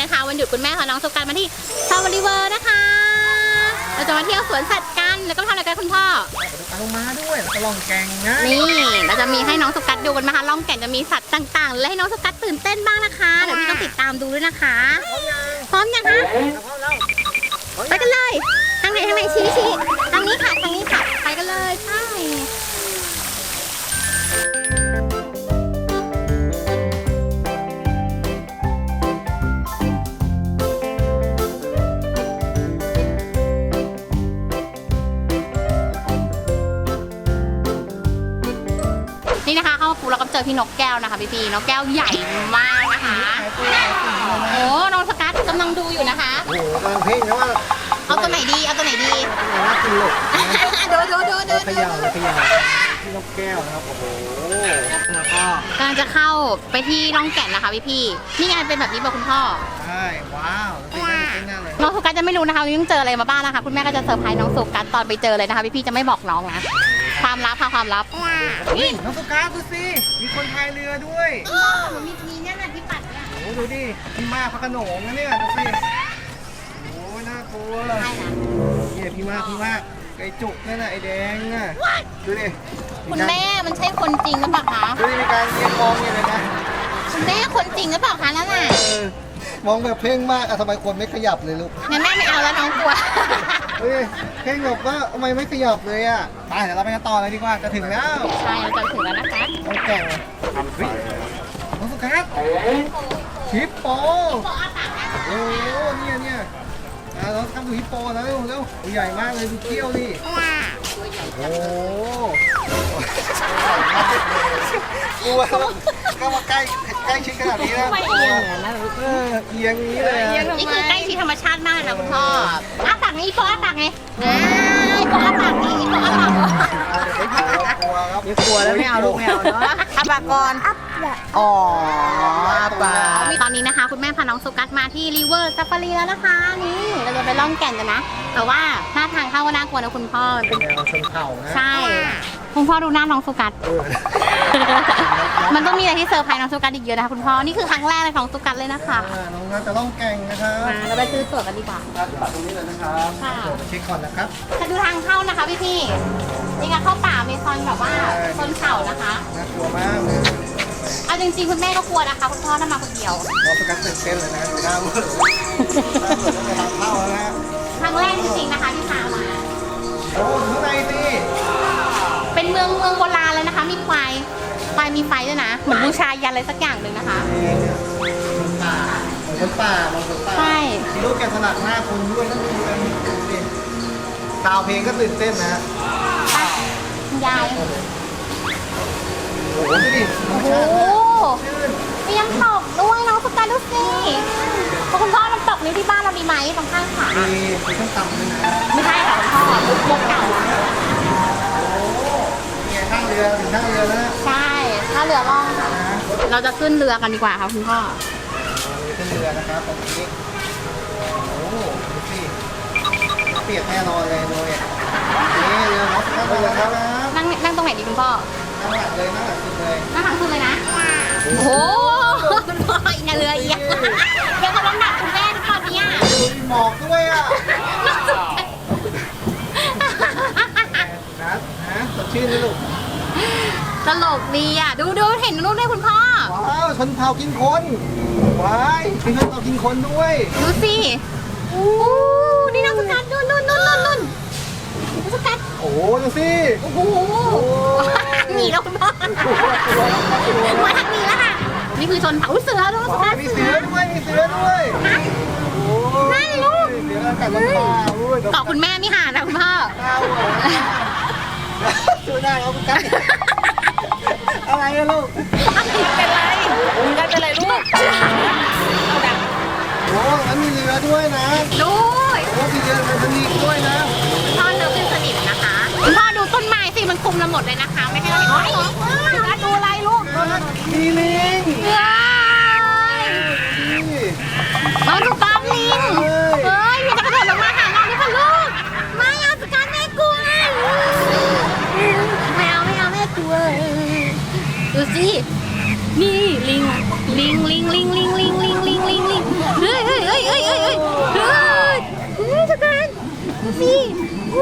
นะคะ วันหยุดคุณแม่พาน้องสุกันมาที่ซาวาริเวอร์นะคะ เราจะมาเที่ยวสวนสัตว์กัน แล้วก็ทำอะไรกันคุณพ่อดูปลาโลมาด้วยแล้วก็ลองแกงนะนี่เราจะมีให้น้องสุกัดดูกันนะคะล่องแก่งจะมีสัตว์ต่างๆ และให้น้องสุกัดตื่นเต้นบ้างนะคะ เดี๋ยวพี่ต้องติดตามดูด้วยนะคะ พร้อมยังพร้อมยังคะพร้อมแล้วพร้อมไปยัง กันเลย ทางไหนทางไหนชี้ชี้ทางนี้ค่ะทางนี้ค่ะ ไปกันเลยใช่ อพี่นกแก้วนะคะพี่พีนกแก้วใหญ่มากนะคะ โอ้น้องสกัดกำลังดูอยู่นะคะ โอ้โหกำลังเพ่งนะว่าเอาตัวไหนดีเอาตัวไหนดีไหนน่ากินลูกดูดูดูดูเขย่าเขย่าที่นกแก้วนะครับโอ้โหแล้วก็กำลังจะเข้าไปที่ร่องแก่นนะคะพี่พี่ๆนี่ไงเป็นแบบนี้บอกคุณพ่อใช่ว้าวแล้วเป็นน่าเต้นหน้าเลยน้องสุกัสจะไม่รู้นะคะว่ายังเจออะไรมาบ้างนะคะ คุณแม่ก็จะเซอร์ไพรส์น้องสุกัสตอนไปเจอเลยนะคะพี่พี่ๆจะไม่บอกน้องนะ ความลับค่ะความลับนี่น้องสุการดูสิมีคนพายเรือด้วยมีมีเนี่ยนะที่ปัดเนี่ยโอ้โหดูดิพี่มากพระโขนงนะเนี่ยดูสิโอ้ยน่ากลัวใช่นะเนี่ยพี่มากพี่มากไอ้จุกนั่นน่ะไอ้แดงน่ะดูดิคุณแม่มันใช่คนจริงหรือเปล่าคะดูดิมีการเรียกมองเนี่ยเลยนะคุณแม่คนจริงหรือเปล่าคะนั่นน่ะเออมองแบบเพ่งมากอะทำไมคนไม่ขยับเลยลูกงั้นแม่ไม่เอาแล้วน้องกลัว เฮ้ยเพ่งแบบว่าทำไมไม่ขยับเลยอะไปเดี๋ยวเราไปกันต่อเลยดีกว่าจะถึงแล้วใช่เราจะถึงแล้วนะคะต้องแก่งเฮ้ยน้องสุกัสฮิปโปโอ้โหเนี่ยเนี่ยอะเราทำดูฮิปโปนะเร็วเร็วตัวใหญ่มากเลยดูเขี้ยวดิโอ้กลัวเข้ามาใกล้ ใกล้ชิดขนาดนี้นะไม่เอียงอย่างนั้นเออเอียงอย่างนี้เลยอะนี่คือใกล้ชิดธรรมชาติมากนะคุณพ่ออ้าปากนี่อีโปอ้าปากไงอ้าอีโปอ้าปากนี่อีโปอ้าปากกลัวครับอย่ากลัวแล้วไม่เอาลูกไม่เอาเนาะอาปากก่อนอ๋ออาปากตอนนี้นะคะ คุณแม่พาน้องสุกัสมาที่ริเวอร์ซ a ฟารีแล้วนะคะนี่เราจะไปล่องแก่นกันนะ แต่ว่าหน้าทางเข้าก็น่ากลัวนะคุณพ่อมันเป็นแนวชนเผ่านะใช่ คุณพ่อดูหน้าน้องสุกัสเออ มันต้องมีอะไรที่เซอร์ไพรส์น้องสุกัสอีกเยอะนะคะคุณพ่อ นี่คือครั้งแรกเลยของสุกัสเลยนะคะ อ่าน้องนัทจะต้องแก่งนะครับมาเราไปซื้อตั๋วกันดีกว่า นัดปัดตรงนี้เลยนะครับค่ะ เดี๋ยวไปเช็คก่อนนะครับจะดูทางเข้านะคะพี่พี่ๆนี่การเข้าป่ามีซอนแบบว่าซนเขานะคะ น่ากลัวมากเลยเอาจริงๆคุณแม่ก็กลัวนะคะคุณพ่อถ้ามาคนเดียวเราประกันตื่นเต้นเลยนะดูหน้าเวอร์หน้าเวอร์ตั้งแต่ทางเข้าแล้วนะครั้งแรกจริงๆนะคะที่พามา โอ้ดูข้างในสิเป็นเมืองเมืองโบราณเลยนะคะ มีควาย ควายมีไฟด้วยนะ เหมือนบูชายันอะไรสักอย่างหนึ่งนะคะนี่เนี่ยคนป่าคนป่ามันคนป่าใช่ทีลูกแกถนัดหน้าคนด้วยนั่นดูกันดูสิซาวเพลงก็ตื่นเต้นนะไปคุณยาย โอ้โหดูดิธรรมโอ้ชาติโหชื่นมีน้ำตกด้วยน้องสการดูสิเพราะคุณพ่อน้ำตกนี้ที่บ้านเรามีไหมตรงข้างขามีมีเครื่องตำด้วยนะ ไม่ใช่ค่ะคุณพ่อมุกมุกเก่าโอ้ นี่ไงท่าเรือถึงท่าเรือแล้วนะใช่ถ้าเรือล่องค่ะนะรถเราจะขึ้นเรือกันดีกว่าค่ะคุณพ่อมีขึ้นเรือนะครับตรงนี้โอ้ดูสิเปียกแน่นอนเลยโนยนี่เรือรถข้างเรือครับนั่งนั่งตรงไหนดีคุณพ่อข้างหลังเลยข้างหลังสุดเลยนั่งทางขึ้นเลยนะโอ้โหคุณพ่ออีกนะเรือเอียงเดี๋ยวเขาน้ำหนักคุณแม่ทุกคนเนี่ยดูมีหมอกด้วยอะนะนะสดชื่นนะลูก ตลกดีอะ ดูดูเห็นนู่นด้วยคุณพ่อ ว้าวชนเผ่ากินคนว้ายมีชนเผ่ากินคนด้วยดูสิโอ้นี่น้องสกัดนู่นนู่นนู่นนู่นนู่นน้องสกัดโอ้ดูสิโอ้โหหนีแล้วคุณพ่อมาทางนี้แล้วค่ะ นี่คือชนเผาเสือน้องสกัดมีเสือด้วยมีเสือด้วยโอ้นั่นลูกเสือกัดลำบากอุ้ยเกาะคุณแม่ไม่ห่างนะคุณพ่อ ข้าวเหรอช่วยได้ครับคุณกันอะไรอะลูกเป็นไรไม่เป็นไรลูกโอ้แล้วมีเรือด้วยนะด้วยโอ้มีเรือเป็นสนิทด้วยนะพ่อเลิฟเป็นสนิทนะคะคุณพ่อดูต้นไม้สิมันคลุมเราหมดเลยนะคะ ไม่ให้เราเห็นว่าเสือดูอะไรลูกมีลิงเสือนี่เราดูต นี่ลิงลิงลิงลิงลิงลิงลิงลิงลิงลิงเฮ้ยเฮ้ยเฮ้ยเฮ้ยเฮ้ยเฮ้ยเฮ้ยเฮ้ยทุกคนนี่เ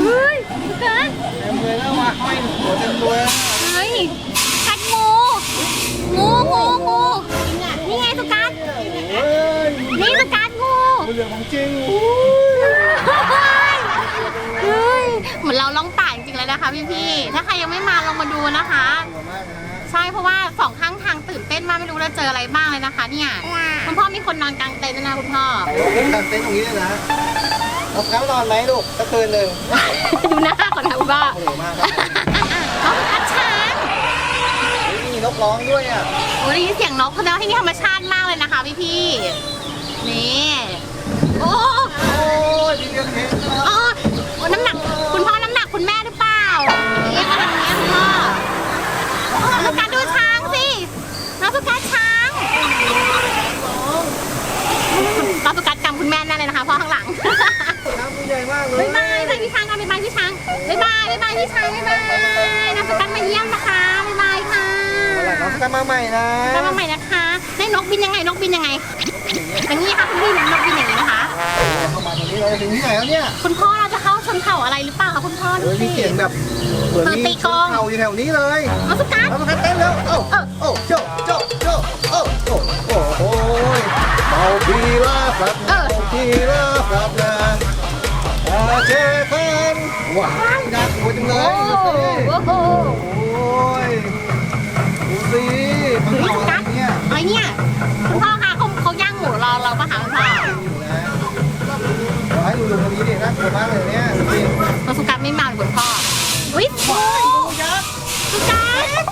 ฮ้ยสุกคนเต็มเลยแล้วมาห้อยหัวเต็มตัวเฮ้ยกัดงูงูงูงูนี่ไงสุกคนนี่ทุกคนงูเหลือของจริง นเราล่องป่าจริงๆเลยนะคะพี่พี่ๆถ้าใครยังไม่มาลองมาดูนะคะกลัวมากนะฮะใช่เพราะว่าสองข้างทางตื่นเต้นมากไม่รู้เราเจออะไรบ้างเลยนะคะ เนี่ยคุณพ่อมีคนนอนกลางเต็นท์ด้วยนะคุณพ่อการเต้นตรงนี้เลยนะเราแล้วนอนไหมลูกสักคืนหนึ่งดูหน้าก่อนนะคุณพ่อ โอ้โหมากครับน้องกัดช้างมีนกร้องด้วยอะโอ้ได้ยินเสียงนกแสดงว่าที่นี่ธรรมชาติมากเลยนะคะพี่พี่ๆนี่ โอ้ โอ้ยดีเดียวเห็นโอ้โอ้ แม่แน่เลยนะคะพ่อข้างหลัง น้ำตัวใหญ่มากเลยบ๊ายบายบ๊ายบายพี่ช้างกันบ๊ายบายพี่ช้างบ๊ายบายบ๊ายบายพี่ช้างบ๊ายบายน้องสุกัดมาเยี่ยมนะคะบ๊ายบายค่ะอะไรน้องสกัดมาใหม่นะกลับมาใหม่นะคะได้นกบินยังไงนกบินยังไงอย่างนี้ค่ะคุณพี่นกบินอย่างนี้นะคะเข้ามาตรงนี้เลยถึงที่ไหนแล้วเนี่ยคุณพ่อเราจะเข้าชนเผ่าอะไรหรือเปล่าคะคุณพ่อดูเฮ้ยมีสิ เสียงแบบเหมือนเออตีมีกลอง เข่าอยู่แถวนี้เลยน้องสุกัด น้องสกัดเต้นแล้วโอ้โอ้โจ้โจ้โจ้โอ้โอ้โอ้โอ้ย เมาพีลาครับเมาพีลาครับนะอาเจกันว้ายน่ากลัวจังเลโอ้ยดูสิโอ้โหโอ้ยดูสิมันเอาอะไรเนี่ยอะไรเนี่ยคุณพ่อคะเขาเขาย่างหมูรอเราปะคะคุณพ่ออยู่นะเดี๋ยวให้ดูดูตรงนี้ดิน่ากลัวมากเลยเนี่ยดูกสุกัดไม่มาเหมือนคุณพ่ออุ้ยโอ้สุกัด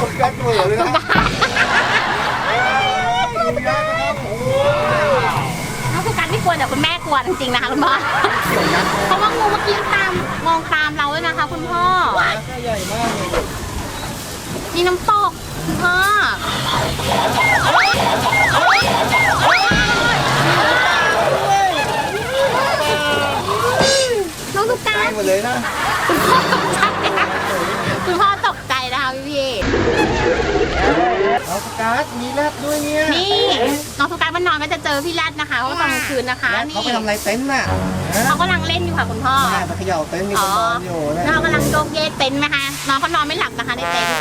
คนกัดตัวเหลือเลยนะ สุกัด กัดไม่กลัวแต่คุณแม่กลัวจริงๆนะคะคุณพ่อเกี่ยวยักษ์เพราะว่างูเมื่อกี้ตามมองตามเราเลยนะคะ คุณพ่อก็ใหญ่มากเลยมีน้ำตกคุณพ่อน้องสุกัใกล้ดหมดเลยนะคุณพ่อตกใจนะคุณพ่อตกใจนะคะพี่เอาสกัดมีแรดด้วยเนี่ยๆนี่ น้องสุกัดมันนอนก็จะเจอพี่แรดนะคะเพราะว่าตอนกลางคืนนะคะแรดนี่เขาไปทำอะไรเต็นท์น่ะฮะเขากำลังเล่นอยู่ค่ะคุณพ่อ น่าจะเขย่าเต็นท์มีคนนอนอยู่นะน้องกำลังโยกเยกเต็นท์ไหมคะน้องเขานอนไม่หลับนะคะในเต็นท์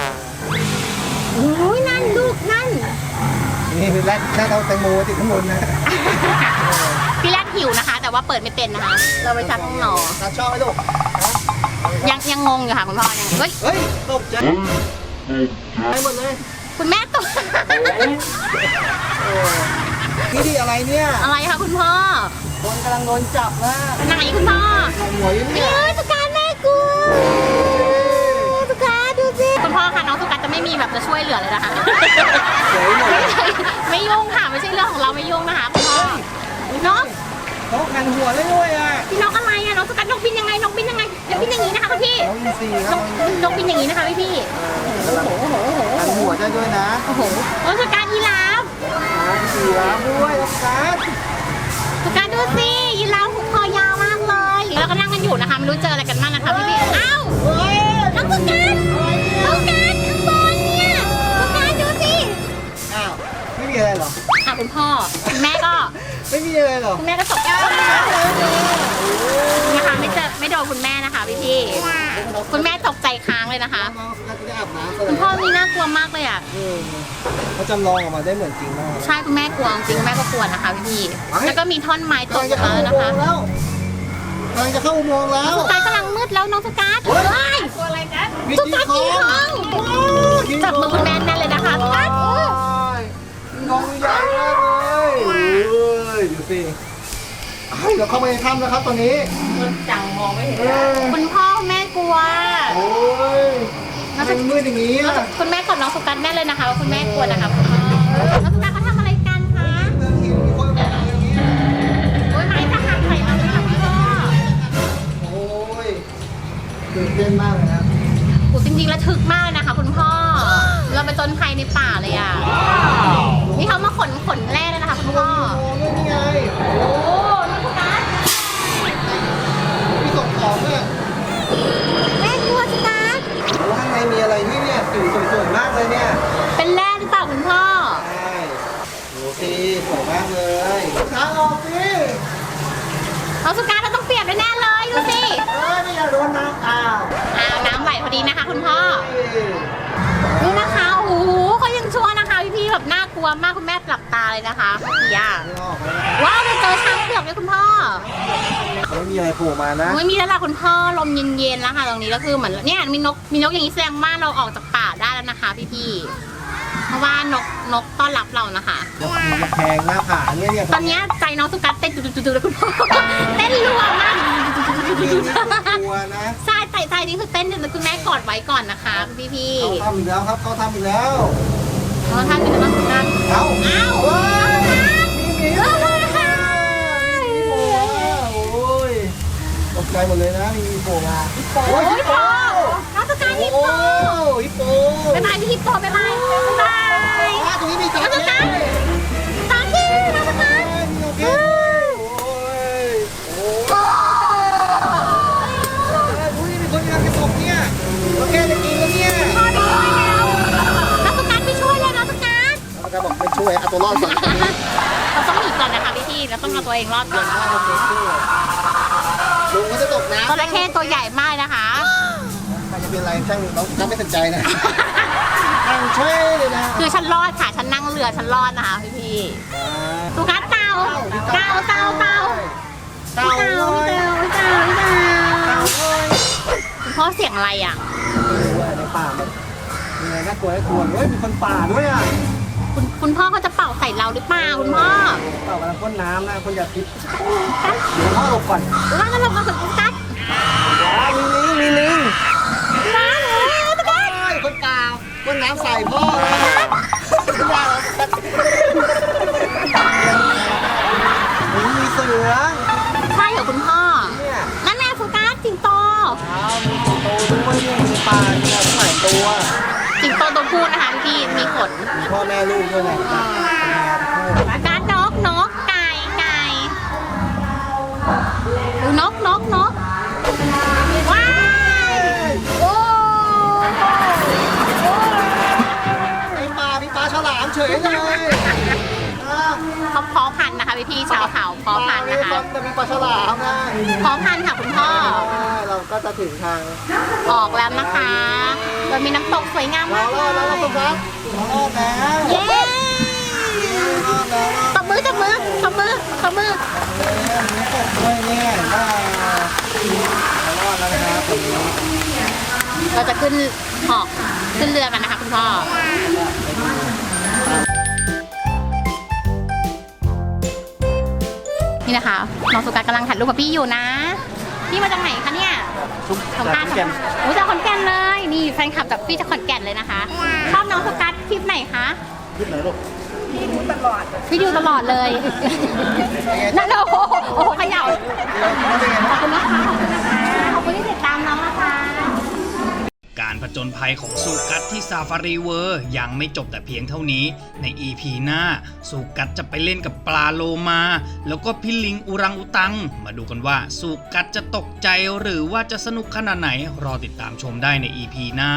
โอ้ยนั่นลูกนั่น นี่แรดแรดเอาแตงโมติดข้างบนนะพี่แรดหิวนะคะ แต่ว่าเปิดไม่เป็นนะคะ เราไปชักห้องนอนกัดชอบไหมลูกยังยังงงอยู่ค่ะคุณพ่อยังเฮ้ย เฮ้ยตกใจไปหมดเลย คุณแม่ตก โอ้นี่ดิอะไรเนี่ยอะไรคะคุณพ่อ คนกำลังโดนจับนะไหนคุณพ่อหัวอยู่เอ้เนี่ยยสุการแม่กลัวสุการดูสิคุณพ่อคะน้องสุการจะไม่มีแบบจะช่วยเหลือเลยนะคะ เฉยหมดเลยไม่ยุ่งค่ะไม่ใช่เรื่องของเราไม่ยุ่งนะคะคุณพ่อน้องเขาคันหัวเลยด้วยอะพี่น้องอะไรอะน้องสุการนกบินยังไงนกบินยังไงเดี๋ยวบินอย่างนี้นะคะคุณพี่น้องอินซีคนรับกนกบินอย่างนี้นะคะพี่พี่คันหัวได้ด้วยนะโอ้โหน้องสุการยีราฟเสือด้วยน้องกัดสุการดูสิยีราฟหูคอยาวมากเลย แล้วก็นั่งกันอยู่นะคะไม่รู้เจออะไรกันบ้างนะคะพี่พี่อ้าวเฮ้ยน้องสุการน้องสุการข้างบนเนี่ยสุการดูสิอ้าวไม่มีอะไรหรออะคุณพ่อคุณแม่ก็ ไม่มีอะไรหรอคุณแม่ก็ตกใจนะคะ คุณแม่ตกใจค้างเลยนะคะ น้องกัดจะได้อาบน้ำซะคุณพ่อนี่น่ากลัวมากเลยอะ เออเขาจำลองออกมาได้เหมือนจริงมาก ใช่คุณแม่กลัวจริงๆแม่ก็กลัวนะคะพี่พี่เฮ้ยแล้วก็มีท่อนไม้ตกำกลังจะมาเข้าแล้วอุนะคะโมงค์แล้วกำลังจะเข้าอุโมงค์แล้ว สกายกำลังมืดแล้วน้องสกัดเฮ้ย เฮ้ยตัวอะไรกันมีสกินกัดขอกินงของกินจับมือคุณแม่แน่นเลยนะคะสกัดโอ้ยกินของใหญ่มากเลยโอ้ยดูสิ เฮ้ยเราเข้าไปในถ้ำแล้วครับตอนนี้ มันจังมองไม่เห็นเออคุณพ่อแม่กลัว โอ้ยทำไมมันมืดอย่างนี้อะคุณแม่กอดน้องสกัดแน่เลยนะคะว่าคุณแม่กลัวนะคะคุณพ่อน้องสกัดเขาทำอะไรกันคะเมืองหินมีคนแบบอย่างนี้โอ้ยไม้จะหักใส่เราเลยค่ะคุณพ่อโอ้ยตื่นเต้นมากเลยนะโอ้จริงๆแล้วทึกมากเลยนะคะ คุณพ่อ เราไปจนภัยในป่าเลยอะ น้องสุการเราต้องเปลี่ยนแน่ๆเลยดูสิเออไม่อยากโดนน้ำอ้าวอ้าวน้ำไหลพอดีนะคะคุณพ่อ นี่นะคะโอ้โหเขายังชั่วนะคะพี่ๆแบบน่ากลัวมากคุณแม่หลับตาเลยนะคะเมื่อกี้อะไม่ออกเลยนะว้าวเราเจอช้างเผือกเลยคุณพ่อ ไม่มีอะไรโผล่มานะไม่มีแล้วล่ะคุณพ่อลมเย็นๆแล้วค่ะตรงนี้ก็คือเหมือนเนี่ยมีนกมีนกอย่างนี้แสดงว่าเราออกจากป่าได้แล้วนะคะพี่ๆ เพราะว่านกนกต้อนรับเรานะคะมันมาแพงหน้าผาเนี่ยเนี่ยตอนเนี้ยใจน้องสุกัสเต้นจุดๆๆเลยคุณพ่อเต้นรัวมากพี่นี่กลัวนะใช่ใจใจนี่คือเต้นคุณแม่กอดไว้ก่อนนะคะพี่เขาทำอีกแล้วครับเขาทำอีกแล้วๆเพราะท่านเป็นน้องสุกัสเอ้าอ้าวเฮ้ยมีโอ้ยตกใจหมดเลยนะมีมีโผล่มาโอ้ยฮิปโปน้องสุกัสฮิปโอ้โปฮิปโปบ๊ายบายพี่ฮิปโปบ๊ายบายบ๊ายบายอะต รงนี้มีจอน้องดสุเลกัสอนที่น้องสุกัสมีโอเคโอ้ยโอ้ยดูนี่มีคนกำลังจะตกเนี่ยโอเคจะกินแล้วเนี่ยพ่อไปช่วยแล้วน้องสุกัสไปช่วยเลยน้องสุกัสแล้วก็บอกไม่ช่วยเอาตัวรอดก่อนเราต้องหนีก่อนนะคะพี่พี่เราต้องเอาตัวเองรอดก่อนลุงก็จะตกน้ำจระเข้ตัวใหญ่มากนะคะใครจะเป็นอะไรช่างเราเราไม่สนใจนะ นั่งเช่วยเลยนะคือฉันรอดค่ะ ฉันนั่งเรือฉันรอดนะคะพี่พี่สุกัสเต่าเต่าเต่าเต่าเต่าเต่าเลยเต่าเต่าเต่าเต่าเลยคุณพ่อเสียงอะไรอะด้วยในป่าแบบมีอะไรน่ากลัวน่ากลัวเฮ้ยมีคนป่าด้วยอะคุณคุณพ่อเขาจะเป่าใส่เราหรือเปล่าคุณพ่อเต่ากำลังพ่นน้ำนะคนอย่าพิษเดี๋ยวพ่อหลบก่อนว่ากันเรามาสุกัสว้าวมีลิงมีลิง ว้าวสุกัส โอ้ยคนป่าพ่นน้ำ ใส่พ่อเลยอย่าโอ้ยมีเสือใช่เหรอคุณพ่อเนี่ยนั่นแม่สุกัสสิงโตอ้าวมีสิงโตด้วยเนี่ยมีป่าเนี่ยทั้งหลายตัวสิงโตตัวผู้นะคะพี่มีขนมีพ่อแม่ลูกด้วยแหละเป็นแม่ทั้งคู่กา เฉยเลยอะเขาเพาะพันธุ์นะคะพี่พี่ๆชาวเขาเพาะพันธุ์นะคะจะมีปลาฉลามนะเพาะพันธุ์ค่ะคุณพ่อเราก็จะถึงทางออกแล้วนะคะโดยมีน้ำตกสวยงามเรามากรอดแล้วเราครับเรารอดแล้วเย้รอดแล้วตบมือตบมือตบมือตบมือมีกบด้วยเนี่ยว้าวเรารอดแล้วนะครับตรงนี้เราจะขึ้นหอกขึ้นเรือกันนะคะคุณพ่อ นี่นะคะน้องสุกัสกำลังถ่ายรูปกับพี่อยู่นะ พี่มาจากไหนคะเนี่ยสัมภาษณ์โอ้จากขอนแก่นเลย นี่แฟนคลับจากพี่จากขอนแก่นเลยนะคะ ชอบน้องสุกัสคลิปไหนคะขึ้นไหนลูกพี่ดูตลอดเลยนั่นโอ้โหโอ้โหเขย่าเป็นไงขอบคุณนะคะขอบคุณนะคะ ขอบคุณที่ติดตามน้องนะคะ การผ จญภัยของสูกัดที่ซาฟารีเวอร์ยังไม่จบแต่เพียงเท่านี้ ใน EP หน้าสูกัดจะไปเล่นกับปลาโลมา แล้วก็พี่ลิงอุรังอุตัง มาดูกันว่าสูกัดจะตกใจหรือว่าจะสนุกขนาดไหนรอติดตามชมได้ใน EP หน้า